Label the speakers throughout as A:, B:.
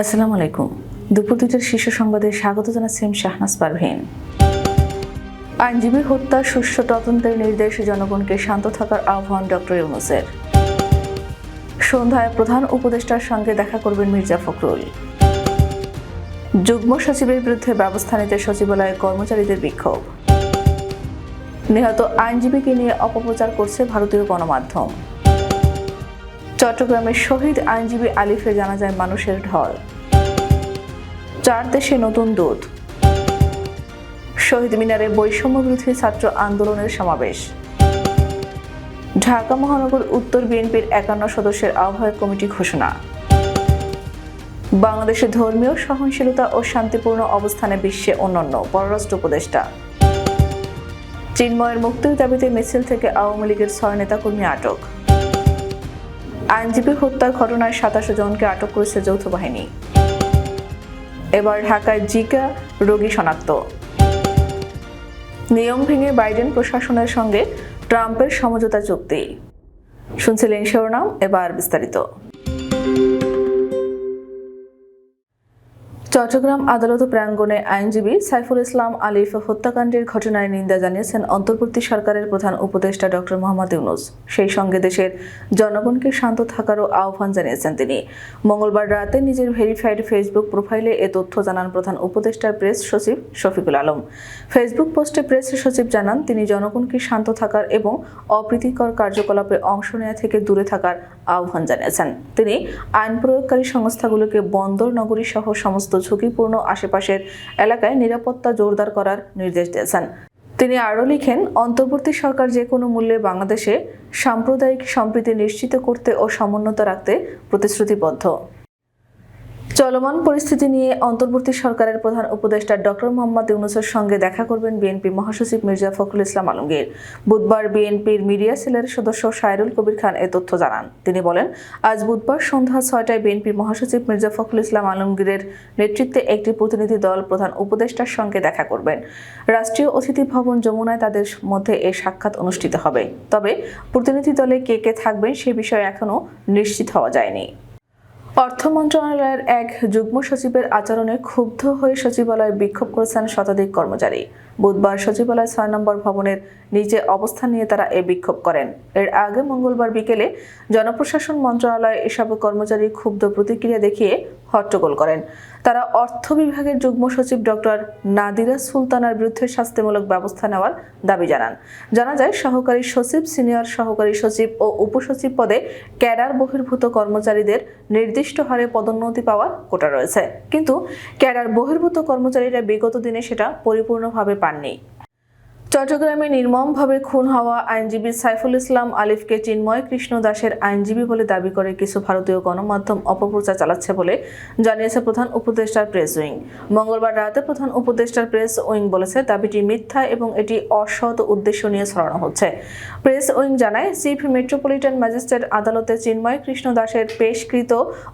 A: আসসালামু আলাইকুম। দুপুর দুইটার শীর্ষ সংবাদে স্বাগত জানাচ্ছি আমি শাহনাজ পারভীন। আইনজীবী হত্যা, সুষ্ঠু তদন্তের নির্দেশ জনগণকে শান্ত থাকার আহ্বান ডক্টর ইউনুসের। সন্ধ্যায় প্রধান উপদেষ্টার সঙ্গে দেখা করবেন মির্জা ফখরুল। যুগ্ম সচিবের বিরুদ্ধে ব্যবস্থা নিতে সচিবালয়ে কর্মচারীদের বিক্ষোভ। নিহত আইনজীবীকে নিয়ে অপপ্রচার করছে ভারতীয় গণমাধ্যম। চট্টগ্রামের শহীদ আইনজীবী আলিফে জানা যায় মানুষের ঢল। চার দেশে নতুন দূত। শহীদ মিনারে বৈষম্য বিরোধী ছাত্র আন্দোলনের সমাবেশ। ঢাকা মহানগর উত্তর বিএনপির একান্ন সদস্যের আহ্বায়ক কমিটি ঘোষণা। বাংলাদেশে ধর্মীয় সহনশীলতা ও শান্তিপূর্ণ অবস্থানে বিশ্বে অন্যান্য পররাষ্ট্র উপদেষ্টা। চিন্ময়ের মুক্তির দাবিতে মিছিল থেকে আওয়ামী লীগের ছয় নেতাকর্মী আটক। আইনজীবী হত্যার ঘটনায় সাতাশো জনকে আটক করেছে যৌথ বাহিনী। এবার ঢাকায় জিকা রোগী শনাক্ত। নিয়ম ভেঙে বাইডেন প্রশাসনের সঙ্গে ট্রাম্পের সমঝোতা চুক্তি। শুনছিলেন শিরোনাম, এবার বিস্তারিত। চট্টগ্রাম আদালত প্রাঙ্গণে আইনজীবী সাইফুল ইসলাম আলিফ হত্যাকাণ্ডের ঘটনায় নিন্দা জানিয়েছেন অন্তর্বর্তী সরকারের প্রধান উপদেষ্টা ডক্টর মোহাম্মদ ইউনুস। সেই সঙ্গে দেশের জনগণকে শান্ত থাকারও আহ্বান জানিয়েছেন তিনি। মঙ্গলবার রাতে নিজের ভেরিফাইড ফেসবুক প্রোফাইলে এ তথ্য জানান প্রধান উপদেষ্টার প্রেস সচিব শফিকুল আলম। ফেসবুক পোস্টে প্রেস সচিব জানান, তিনি জনগণকে শান্ত থাকার এবং অপ্রীতিকর কার্যকলাপে অংশ নেওয়া থেকে দূরে থাকার আহ্বান জানিয়েছেন। তিনি আইন প্রয়োগকারী সংস্থাগুলোকে বন্দর, নগরী সহ সমস্ত ঝুঁকিপূর্ণ আশেপাশের এলাকায় নিরাপত্তা জোরদার করার নির্দেশ দিয়েছেন। তিনি আরও লিখেন, অন্তর্বর্তী সরকার যে কোনো মূল্যে বাংলাদেশে সাম্প্রদায়িক সম্প্রীতি নিশ্চিত করতে ও সমুন্নত রাখতে প্রতিশ্রুতিবদ্ধ। চলমান পরিস্থিতি নিয়ে অন্তর্বর্তী সরকারের প্রধান উপদেষ্টা ডক্টর মোহাম্মদ ইউনুসের সঙ্গে দেখা করবেন বিএনপি মহাসচিব মির্জা ফখরুল ইসলাম আলমগীর। বুধবার বিএনপির মিডিয়া সেলের সদস্য সাইরুল কবির খান এ তথ্য জানান। তিনি বলেন, আজ বুধবার সন্ধ্যা ছয়টায় বিএনপির মহাসচিব মির্জা ফখরুল ইসলাম আলমগীরের নেতৃত্বে একটি প্রতিনিধি দল প্রধান উপদেষ্টার সঙ্গে দেখা করবেন। রাষ্ট্রীয় অতিথি ভবন যমুনায় তাদের মধ্যে এ সাক্ষাৎ অনুষ্ঠিত হবে। তবে প্রতিনিধি দলে কে কে থাকবেন সে বিষয়ে এখনও নিশ্চিত হওয়া যায়নি। অর্থ মন্ত্রণালয়ের এক যুগ্ম সচিবের আচরণে ক্ষুব্ধ হয়ে সচিবালয়ে বিক্ষোভ করেছেন শতাধিক কর্মচারী। বুধবার সচিবালয় ছয় নম্বর ভবনের নিচে অবস্থান নিয়ে তারা এ বিক্ষোভ করেন। এর আগে মঙ্গলবার বিকেলে জনপ্রশাসন মন্ত্রণালয়ে এসব কর্মচারী ক্ষুব্ধ প্রতিক্রিয়া দেখিয়ে হট্টগোল করেন। তারা অর্থ বিভাগের যুগ্ম সচিব ডক্টর নাদিরা সুলতানার বিরুদ্ধে শাস্তিমূলক ব্যবস্থা নেওয়ার দাবি জানান। জানা যায়, সহকারী সচিব, সিনিয়র সহকারী সচিব ও উপসচিব পদে ক্যাডার বহির্ভূত কর্মচারীদের নির্দিষ্ট হারে পদোন্নতি পাওয়ার কোটা রয়েছে। কিন্তু ক্যাডার বহির্ভূত কর্মচারীরা বিগত দিনে সেটা পরিপূর্ণভাবে পাননি চট্টগ্রামে নির্মমভাবে খুন হওয়া আইনজীবী সাইফুল ইসলাম আলিফকে চিন্ময় কৃষ্ণ দাসের আইনজীবী বলে দাবি করে কিছু ভারতীয় গণমাধ্যম অপপ্রচার চালাচ্ছে বলে জানিয়েছে প্রধান উপদেষ্টার প্রেস উইং। মঙ্গলবার রাতে প্রধান উপদেষ্টার প্রেস উইং বলেছে, দাবিটি মিথ্যা এবং এটি অসৎ উদ্দেশ্য নিয়ে ছড়ানো হচ্ছে। প্রেস উইং জানায় চিফ মেট্রোপলিটন ম্যাজিস্ট্রেট আদালতে চিন্ময় কৃষ্ণ দাসের পেশকৃত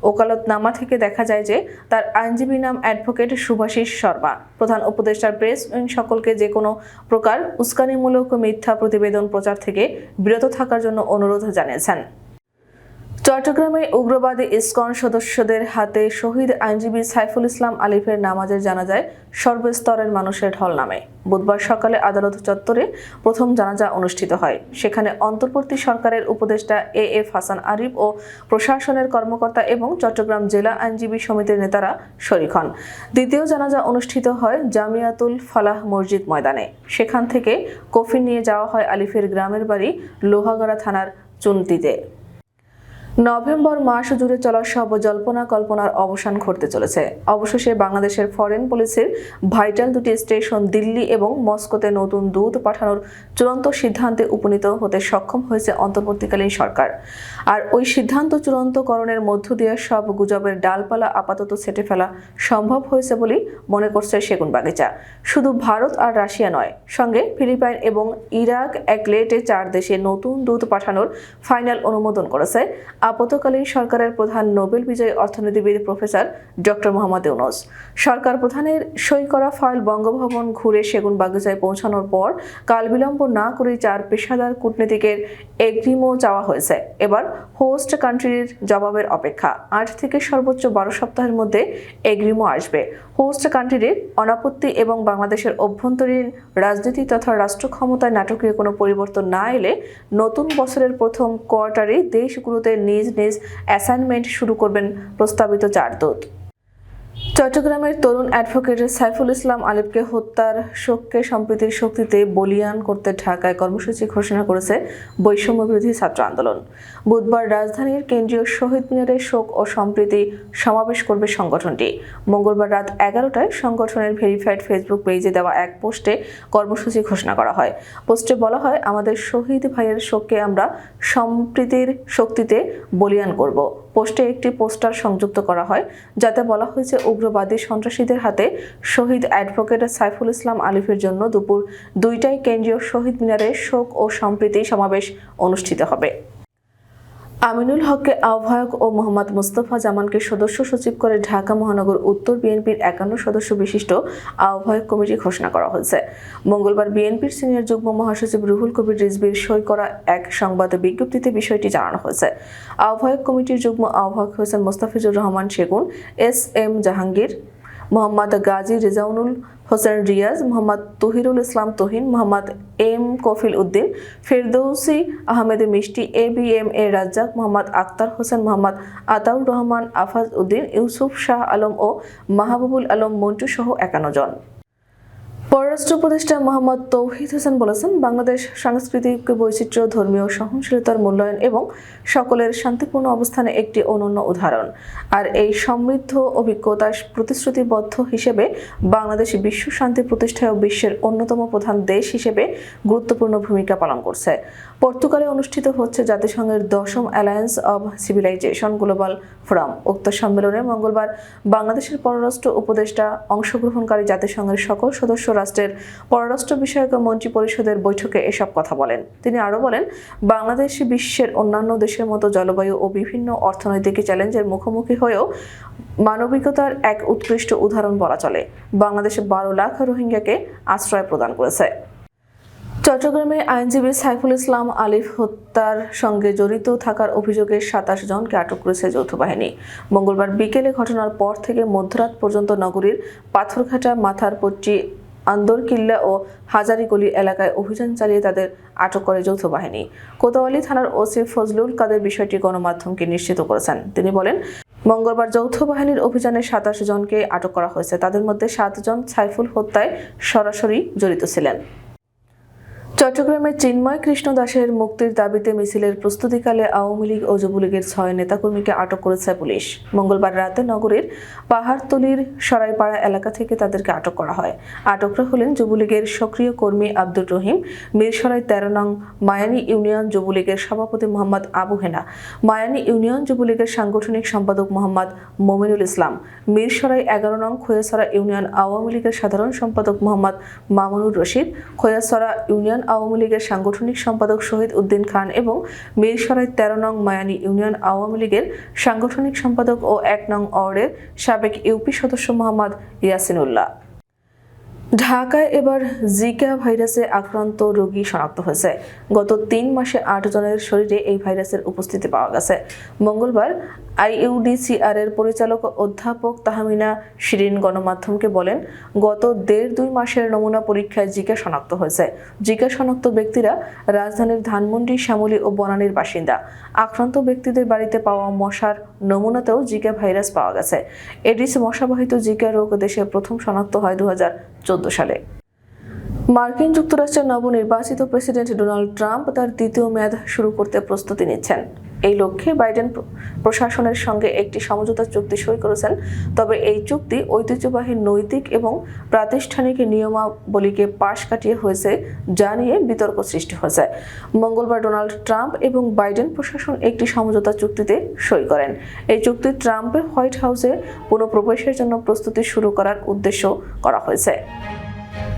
A: ওকালতনামা থেকে দেখা যায় যে তার আইনজীবী নাম অ্যাডভোকেট সুভাষিস শর্মা। প্রধান উপদেষ্টার প্রেস উইং সকলকে যে কোনো প্রকার উস্কানিমূলক মিথ্যা প্রতিবেদন প্রচার থেকে বিরত থাকার জন্য অনুরোধ জানিয়েছেন। চট্টগ্রামে উগ্রবাদী ইসকন সদস্যদের হাতে শহীদ আইনজীবী সাইফুল ইসলাম আলিফের নামাজের জানাজায় সর্বস্তরের মানুষের ঢল নামে। বুধবার সকালে আদালত চত্বরে প্রথম জানাজা অনুষ্ঠিত হয়। সেখানে অন্তর্বর্তী সরকারের উপদেষ্টা এ এফ হাসান আরিফ ও প্রশাসনের কর্মকর্তা এবং চট্টগ্রাম জেলা আইনজীবী সমিতির নেতারা শরিক হন। দ্বিতীয় জানাজা অনুষ্ঠিত হয় জামিয়াতুল ফালাহ মসজিদ ময়দানে। সেখান থেকে কফিন নিয়ে যাওয়া হয় আলিফের গ্রামের বাড়ি লোহাগড়া থানার চুনতিতে নভেম্বর মাস জুড়ে চলা সব জল্পনা কল্পনার অবসান ঘটতে চলেছে। অবশেষে বাংলাদেশের ফরেন পুলিশের ভাইটাল দুটি স্টেশন দিল্লি এবং মস্কোতে নতুন দূত পাঠানোর চূড়ান্ত সিদ্ধান্তে উপনীত হতে সক্ষম হয়েছে অন্তর্বর্তীকালীন সরকার। আর ওই সিদ্ধান্ত চূড়ান্তকরণের মধ্য দিয়ে সব গুজবের ডালপালা আপাতত ছেটে ফেলা সম্ভব হয়েছে বলেই মনে করছে সেগুন বাগিচা। শুধু ভারত আর রাশিয়া নয়, সঙ্গে ফিলিপাইন এবং ইরাক একলেটে চার দেশে নতুন দূত পাঠানোর ফাইনাল অনুমোদন করেছে। আপতকালীন সরকারের প্রধান নোবেল বিজয়ী অর্থনীতিবিদ প্রফেসর ডক্টর মোহাম্মদ ইউনুস। সরকার প্রধানের সই করা ফাইল বঙ্গভবন ঘুরে সেগুন বাগিচায় পৌঁছানোর পর কাল বিলম্ব না করে চার পেশাদার কূটনীতিকের এগ্রিমও চাওয়া হয়েছে। এবার হোস্ট কান্ট্রির জবাবের অপেক্ষা। আট থেকে সর্বোচ্চ বারো সপ্তাহের মধ্যে এগ্রিমও আসবে। হোস্ট কান্ট্রির অনাপত্তি এবং বাংলাদেশের অভ্যন্তরীণ রাজনীতি তথা রাষ্ট্র ক্ষমতায় নাটকীয় কোনো পরিবর্তন না এলে নতুন বছরের প্রথম কোয়ার্টারে দেশগুলোতে নিজ নিজ অ্যাসাইনমেন্ট শুরু করবেন প্রস্তাবিত চার দূত। চট্টগ্রামের তরুণ অ্যাডভোকেট সাইফুল ইসলাম আলিফকে হত্যার শোককে সম্প্রীতির শক্তিতে বলিয়ান করতে ঢাকায় কর্মসূচি ঘোষণা করেছে বৈষম্য বিরোধী ছাত্র আন্দোলন। বুধবার রাজধানীর কেন্দ্রীয় শহীদ মিনারে শোক ও সম্প্রীতি সমাবেশ করবে সংগঠনটি। মঙ্গলবার রাত এগারোটায় সংগঠনের ভেরিফাইড ফেসবুক পেজে দেওয়া এক পোস্টে কর্মসূচি ঘোষণা করা হয়। পোস্টে বলা হয়, আমাদের শহীদ ভাইয়ের শোককে আমরা সম্প্রীতির শক্তিতে বলিয়ান করব। পোস্টে একটি পোস্টার সংযুক্ত করা হয়, যাতে বলা হয়েছে উগ্রবাদী সন্ত্রাসীদের হাতে শহীদ অ্যাডভোকেট সাইফুল ইসলাম আলিফের জন্য দুপুর দুইটায় কেন্দ্রীয় শহীদ মিনারে শোক ও সম্প্রীতি সমাবেশ অনুষ্ঠিত হবে। আমিনুল হককে আহ্বায়ক ও মোহাম্মদ মুস্তফা জামানকে সদস্য সচিব করে ঢাকা মহানগর উত্তর বিএনপির একান্ন সদস্য বিশিষ্ট আহ্বায়ক কমিটি ঘোষণা করা হয়েছে। মঙ্গলবার বিএনপির সিনিয়র যুগ্ম মহাসচিব রুহুল কবির রিজবির সই করা এক সংবাদ বিজ্ঞপ্তিতে বিষয়টি জানানো হয়েছে। আহ্বায়ক কমিটির যুগ্ম আহ্বায়ক হয়েছেন Mostafizur Rahman Shegun, S M Jahangir, Mohammad Gazi Rezaunul Hossain Riaz, Mohammad Tahirul Islam Tohin, Mohammad M Kafil Uddin, Ferdousi Ahmed Mishti, A B M A Razzak, Mohammad Akter Hossain, Mohammad Ataur Rahman Afaz Uddin, Yusuf Shah Alam ও মাহবুবুল আলম মন্টু সহ একান্ন জন। পররাষ্ট্র উপদেষ্টা মোহাম্মদ তৌহিদ হোসেন বলেছেন, বাংলাদেশ সাংস্কৃতিক বৈচিত্র্য, ধর্মীয় সহনশীলতার মূল্যায়ন এবং সকলের শান্তিপূর্ণ অবস্থানে একটি অনন্য উদাহরণ। আর এই সমৃদ্ধ অভিজ্ঞতা প্রতিশ্রুতিবদ্ধ হিসেবে বাংলাদেশ বিশ্ব শান্তি প্রতিষ্ঠায় বিশ্বের অন্যতম প্রধান দেশ হিসেবে গুরুত্বপূর্ণ ভূমিকা পালন করছে। পর্তুগালে অনুষ্ঠিত হচ্ছে জাতিসংঘের দশম alliance of civilization global forum. উক্ত সম্মেলনে মঙ্গলবার বাংলাদেশের পররাষ্ট্র উপদেষ্টা, অংশগ্রহণকারী জাতিসংঘের সকল সদস্য রাষ্ট্রের পররাষ্ট্র বিষয়ক মন্ত্রী পরিষদের বৈঠকে এসব কথা বলেন। তিনি আরও বলেন, বাংলাদেশ বিশ্বের অন্যান্য দেশের মতো জলবায়ু ও বিভিন্ন অর্থনৈতিক চ্যালেঞ্জের মুখোমুখি হয়েও মানবিকতার এক উৎকৃষ্ট উদাহরণ বলা চলে। বাংলাদেশে বারো লাখ রোহিঙ্গাকে আশ্রয় প্রদান করেছে। চট্টগ্রামে আইনজীবী সাইফুল ইসলাম আলিফ হত্যার সঙ্গে জড়িত থাকার অভিযোগে সাতাশ জনকে আটক করেছে যৌথ বাহিনী। মঙ্গলবার বিকেলে ঘটনার পর থেকে মধ্যরাত পর্যন্ত নগরীর পাথরঘাটা, মাথারপট্টি আন্দরকিল্লা ও হাজারিগলি এলাকায় অভিযান চালিয়ে তাদের আটক করে যৌথ বাহিনী। কোতোয়ালি থানার ওসি ফজলুল কাদের বিষয়টি গণমাধ্যমকে নিশ্চিত করেছেন। তিনি বলেন, মঙ্গলবার যৌথ বাহিনীর অভিযানে সাতাশ জনকে আটক করা হয়েছে। তাদের মধ্যে সাতজন সাইফুল হত্যায় সরাসরি জড়িত ছিলেন। চট্টগ্রামের চিন্ময় কৃষ্ণ দাসের মুক্তির দাবিতে মিছিলের প্রস্তুতিকালে আওয়ামী লীগ ও যুবলীগের ছয় নেতাকর্মীকে আটক করেছে পুলিশ। মঙ্গলবার রাতে নগরীর পাহাড়তলির সরাইপাড়া এলাকা থেকে তাদেরকে আটক করা হয়। আটকরা হলেন যুবলীগের সক্রিয় কর্মী আব্দুর রহিম, মিরসরাই তেরো নং মায়ানী ইউনিয়ন যুবলীগের সভাপতি মোহাম্মদ আবু হেনা, মায়ানী ইউনিয়ন যুবলীগের সাংগঠনিক সম্পাদক মোহাম্মদ মোমিনুল ইসলাম, মিরসরাই এগারো নং খোয়াসরা ইউনিয়ন আওয়ামী লীগের সাধারণ সম্পাদক মোহাম্মদ মামুনুর রশিদ খোয়াসরা ইউনিয়ন আওয়ামী লীগের সাংগঠনিক সম্পাদক শহীদ উদ্দিন খান এবং মিরসরাই তেরো নং মায়ানি ইউনিয়ন আওয়ামী লীগের সাংগঠনিক সম্পাদক ও এক নং ওয়ার্ডের সাবেক ইউপি সদস্য মোহাম্মদ ইয়াসিনুল্লাহ। ঢাকায় এবার জিকা ভাইরাসে আক্রান্ত রোগী শনাক্ত হয়েছে। গত তিন মাসে আট জনের শরীরে এই ভাইরাসের উপস্থিতি পাওয়া গেছে। মঙ্গলবার আইইউডিসিআর এর পরিচালক অধ্যাপক তাহমিনা শিরিন গণমাধ্যমকে বলেন, গত দেড় দুই মাসের নমুনা পরীক্ষায় জিকা শনাক্ত হয়েছে। জিকা শনাক্ত ব্যক্তিরা রাজধানীর ধানমন্ডি, শ্যামলী ও বনানীর বাসিন্দা। আক্রান্ত ব্যক্তিদের বাড়িতে পাওয়া মশার নমুনাতেও জিকা ভাইরাস পাওয়া গেছে। এডিস মশাবাহিত জিকা রোগ দেশে প্রথম শনাক্ত হয় দু হাজার চোদ্দ সালে। মার্কিন যুক্তরাষ্ট্রের নবনির্বাচিত প্রেসিডেন্ট ডোনাল্ড ট্রাম্প তার দ্বিতীয় মেয়াদ শুরু করতে প্রস্তুতি নিচ্ছেন। এই লক্ষ্যে বাইডেন প্রশাসনের সঙ্গে একটি সমঝোতা চুক্তি সই করেছেন। তবে এই চুক্তি ঐতিহ্যবাহী নৈতিক এবং প্রাতিষ্ঠানিক নিয়মাবলীকে পাশ কাটিয়ে হয়েছে যা নিয়ে বিতর্ক সৃষ্টি হয়েছে। মঙ্গলবার ডোনাল্ড ট্রাম্প এবং বাইডেন প্রশাসন একটি সমঝোতা চুক্তিতে সই করেন। এই চুক্তি ট্রাম্পের হোয়াইট হাউসে পুনঃপ্রবেশের জন্য প্রস্তুতি শুরু করার উদ্দেশ্য করা হয়েছে।